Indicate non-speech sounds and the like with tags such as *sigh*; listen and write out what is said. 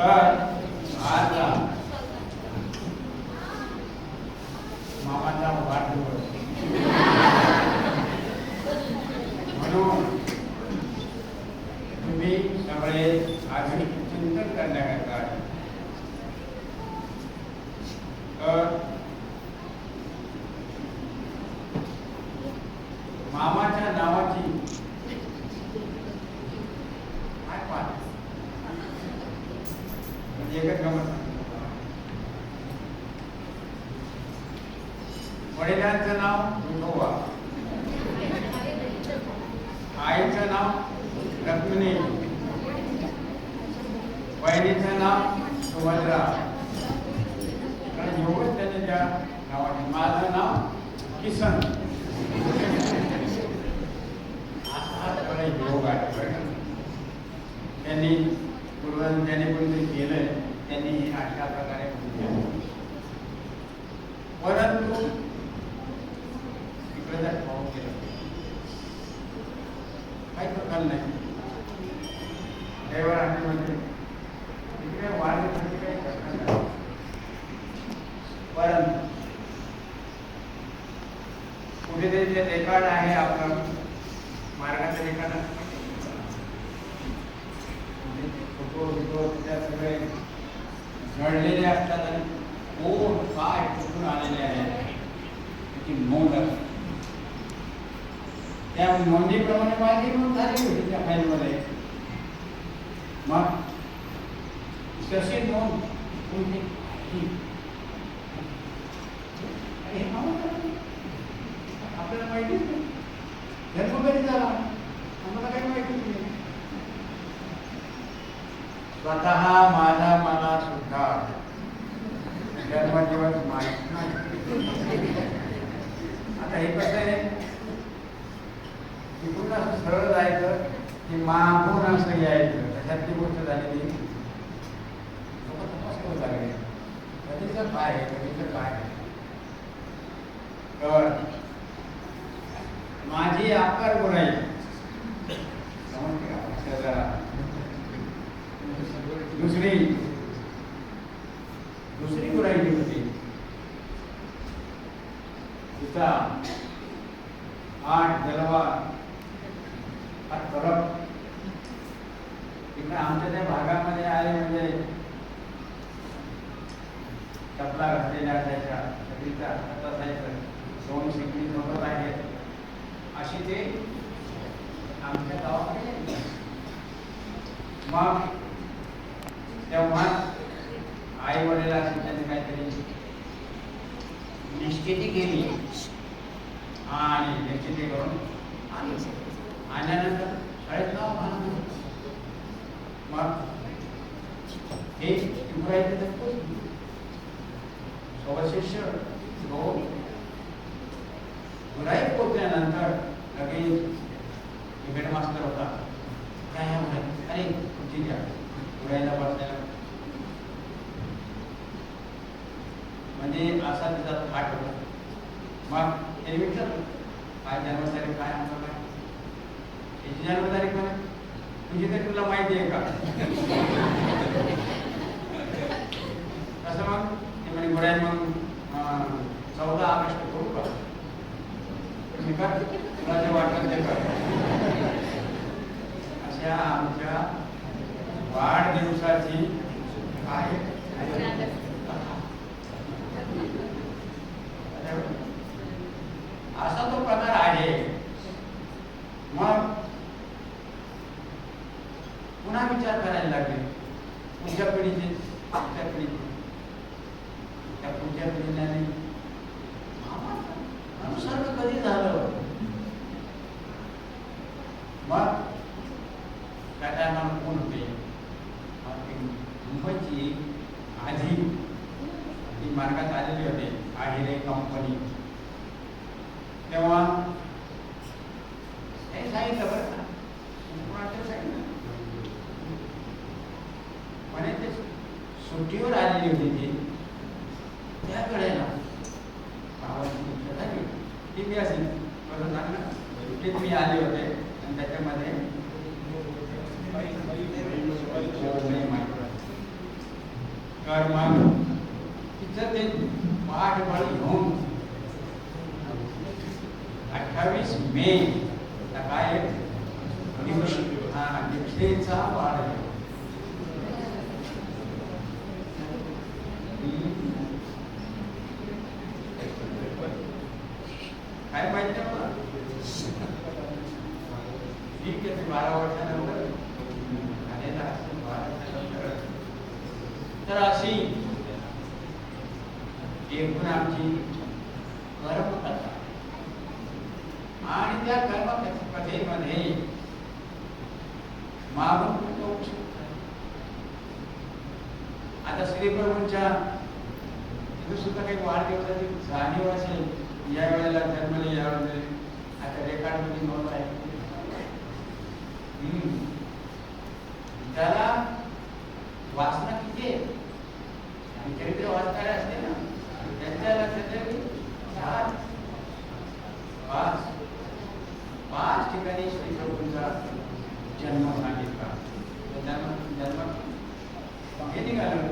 तर मामाचा म्हणून तुम्ही सगळे आधुनिक चिंतन करण्याकरता एकच गमत वडिलांचं नाव विठोबा आईचं नाव रत्मिणी बहिणीचं नाव सुभद्रा. आणि एवढंच त्याने त्या नावाने. माझं नाव किसन. असा सगळा योग आहे बरं का. त्यांनी पूर्वजांनी ज्यांनी पण ते केलंय. त्यांनी हे अशा प्रकारे केलं. परंतु इकडे जर पाहून केलं काही प्रकार नाही. ड्रायव्हर देवर म्हणजे इकडे वाढण्यासाठी काही प्रकार नाही. परंतु कुठेतरी जे रेकॉर्ड आहे आपलं मार्गाचं रेकॉर्ड. फोटो बिटो त्या सगळे जळलेले असतात आणि कोण काय कुठून आलेले आहे त्याची नोंद असते. त्या नोंदीप्रमाणे माझी नोंद झाली होती त्या फाईलमध्ये. मग तशी नोंद कोणती आपल्याला माहिती जन्म कधी झाला. आम्हाला काही माहिती नाही. स्वतः माझा धर्माजीवन माहीत नाही आता हे कसं आहे. तिकडून असं सरळ जायचं की मागून असं यायचं. त्याच्यातली गोष्ट झालेली. लोकं लागले. कधीचं काय आहे कधीचं काय आहे. तर माझी आकार गुराई दुसरी गुराई जी होती तिचा आठ जलवा हा फरक तिकडे आमच्या त्या भागामध्ये आले म्हणजे चपला घातलेल्या असायच्या सगळीचा हातात असायचं दोन शिकली सोबत आहेत अशी ते आमच्या गावाकडे मग तेव्हा आई वडिलांनी त्यांनी काहीतरी निश्चिती केली आणि निश्चिती करून आली. आल्यानंतर शाळेत नाव घालून मग हे शिवरायचे सोबत शिष्य तो गुराई पोचल्यानंतर लगेच हेडमास्टर होता. काय ह्या मुलात अरे खुर्ची घ्या. उडायला बसल्याला म्हणजे असा तिचा थाट होता. मग त्याने विचारलं काय जन्मतारीख काय आमचं काय? त्याची जन्मतारीख म्हणे? म्हणजे तर तुला माहिती आहे का? *laughs* असं मग? ते म्हणे गुराई मग अं, चौदा ऑगस्ट करू का मी तुला जे ते अशा आमच्या वाढदिवसाची आहे असा तो प्रकार आहे मग पुन्हा विचार करायला लागले पुढच्या पिढीचे पुढच्या पिढीचे त्या पुढच्या पिढीने आणि अनुसर्ग कधी झालं मग त्या टायमाला कोण होते मग ती मुंबईची आधी ती मार्गात आलेली होते आहिरे कंपनी तेव्हा हे सांगितलं बरं का? कोणाचं सांगितलं. म्हणे ते सुट्टीवर आलेली होती ती. त्याकडे ना भावाची परीक्षा झाली. ती मी असेल परत सांगलं सुट्टीत मी आले होते. आणि त्याच्यामध्ये कर्मात ते पाठबळ घेऊन अठ्ठावीस मे सकाळी हा दीक्षेचा वाढ काय माहिती ठीक आहे बारा वर्षानंतर. तर अशी एकूण आमची कर्मकथा. आणि त्या कर्मकथेमध्ये महाभूत होऊ शकतात आता श्रीप्रभूंच्या तिथे सुद्धा काही वाढदिवसाची जाणीव असेल या वेळेला जन्मले या वेळेला आता रेकॉर्डमध्ये नोंद आहे. त्याला वासना किती आहे? चरित्र वाचणारे असते ना त्यांच्या लक्षात आहे चार पाच पाच ठिकाणी श्री प्रभूंचा जन्म सांगितला जन्म जन्म हे निघालं